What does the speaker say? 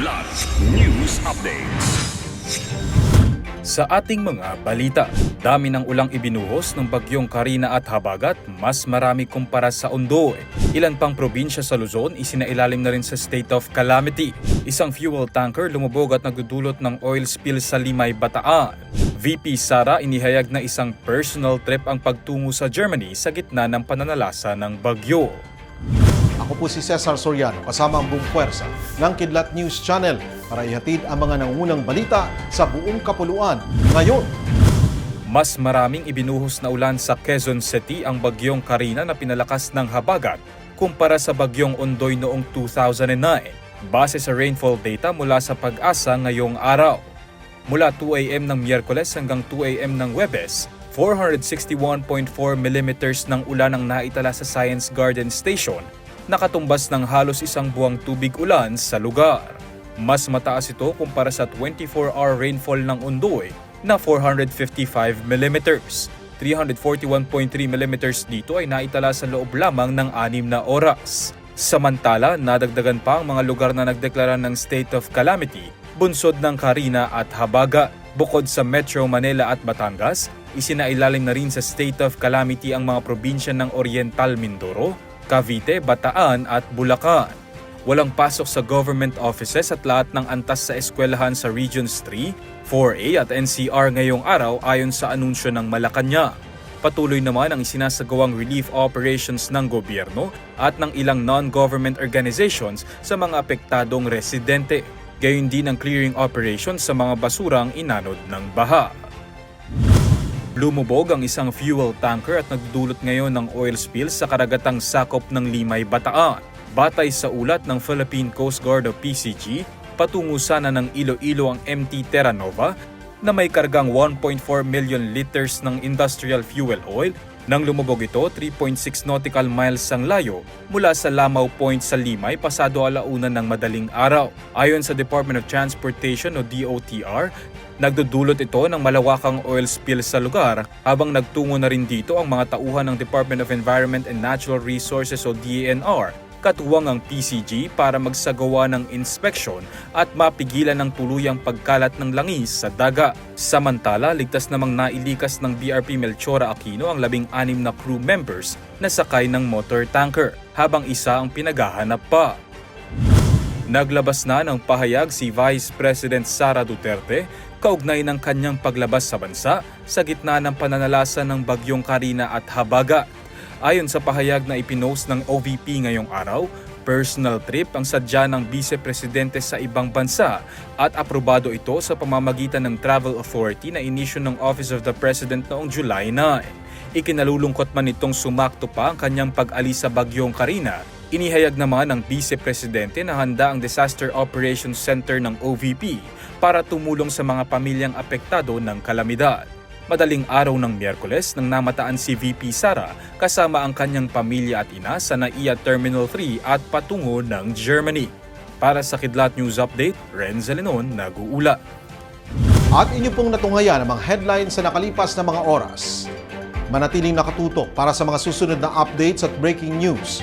Kidlat News Updates. Sa ating mga balita, dami ng ulang ibinuhos ng bagyong Karina at Habagat, mas marami kumpara sa Ondo. Ilan pang probinsya sa Luzon isinailalim na rin sa state of calamity. Isang fuel tanker lumubog at nagdudulot ng oil spill sa Limay, Bataan. VP Sara inihayag na isang personal trip ang pagtungo sa Germany sa gitna ng pananalasa ng bagyo. Po si Cesar Soriano kasama ang buong puwersa ng Kidlat News Channel para ihatid ang mga nangungunang balita sa buong kapuluan ngayon. Mas maraming ibinuhos na ulan sa Quezon City ang bagyong Karina na pinalakas ng habagat kumpara sa bagyong Ondoy noong 2009 base sa rainfall data mula sa pag-asa ngayong araw. Mula 2 a.m. ng Miyerkules hanggang 2 a.m. ng Webes, 461.4 mm ng ulan ang naitala sa Science Garden Station, nakatumbas ng halos isang buwang tubig ulan sa lugar. Mas mataas ito kumpara sa 24-hour rainfall ng Ondoy na 455 mm. 341.3 mm dito ay naitala sa loob lamang ng anim na oras. Samantala, nadagdagan pa ang mga lugar na nagdeklara ng state of calamity, bunsod ng Karina at Habaga. Bukod sa Metro Manila at Batangas, isinailalim na rin sa state of calamity ang mga probinsya ng Oriental Mindoro, Cavite, Bataan at Bulacan. Walang pasok sa government offices at lahat ng antas sa eskwelahan sa Regions 3, 4A at NCR ngayong araw ayon sa anunsyo ng Malacanang. Patuloy naman ang isinasagawang relief operations ng gobyerno at ng ilang non-government organizations sa mga apektadong residente. Gayon din ang clearing operations sa mga basurang inanod ng baha. Lumubog ang isang fuel tanker at nagdulot ngayon ng oil spill sa karagatang sakop ng Limay, Bataan. Batay sa ulat ng Philippine Coast Guard o PCG, patungo sana ng Iloilo ang MT Terra Nova na may kargang 1.4 million liters ng industrial fuel oil nang lumubog ito 3.6 nautical miles ang layo mula sa Lamaw Point sa Limay pasado alauna ng madaling araw. Ayon sa Department of Transportation o DOTR, nagdudulot ito ng malawakang oil spill sa lugar habang nagtungo na rin dito ang mga tauhan ng Department of Environment and Natural Resources o DENR katuwang ang PCG para magsagawa ng inspeksyon at mapigilan ng tuluyang pagkalat ng langis sa daga. Samantala, ligtas namang nailikas ng BRP Melchora Aquino ang labing-anim na crew members na sakay ng motor tanker, habang isa ang pinaghahanap pa. Naglabas na ng pahayag si Vice President Sara Duterte kaugnay ng kanyang paglabas sa bansa sa gitna ng pananalasa ng bagyong Karina at Habaga. Ayon sa pahayag na ipinost ng OVP ngayong araw, personal trip ang sadya ng Vice Presidente sa ibang bansa at aprobado ito sa pamamagitan ng Travel Authority na inisyo ng Office of the President noong July 9. Ikinalulungkot man itong sumakto pa ang kanyang pag-alis sa bagyong Karina Inihayag naman ng Vice Presidente na handa ang Disaster Operations Center ng OVP para tumulong sa mga pamilyang apektado ng kalamidad. Madaling araw ng Miyerkules nang namataan si VP Sara kasama ang kanyang pamilya at ina sa NAIA Terminal 3 at patungo ng Germany. Para sa Kidlat News Update, Renz Lenon nag-uula. At inyo pong natunghayan ang mga headlines sa nakalipas na mga oras. Manatiling nakatutok para sa mga susunod na updates at breaking news.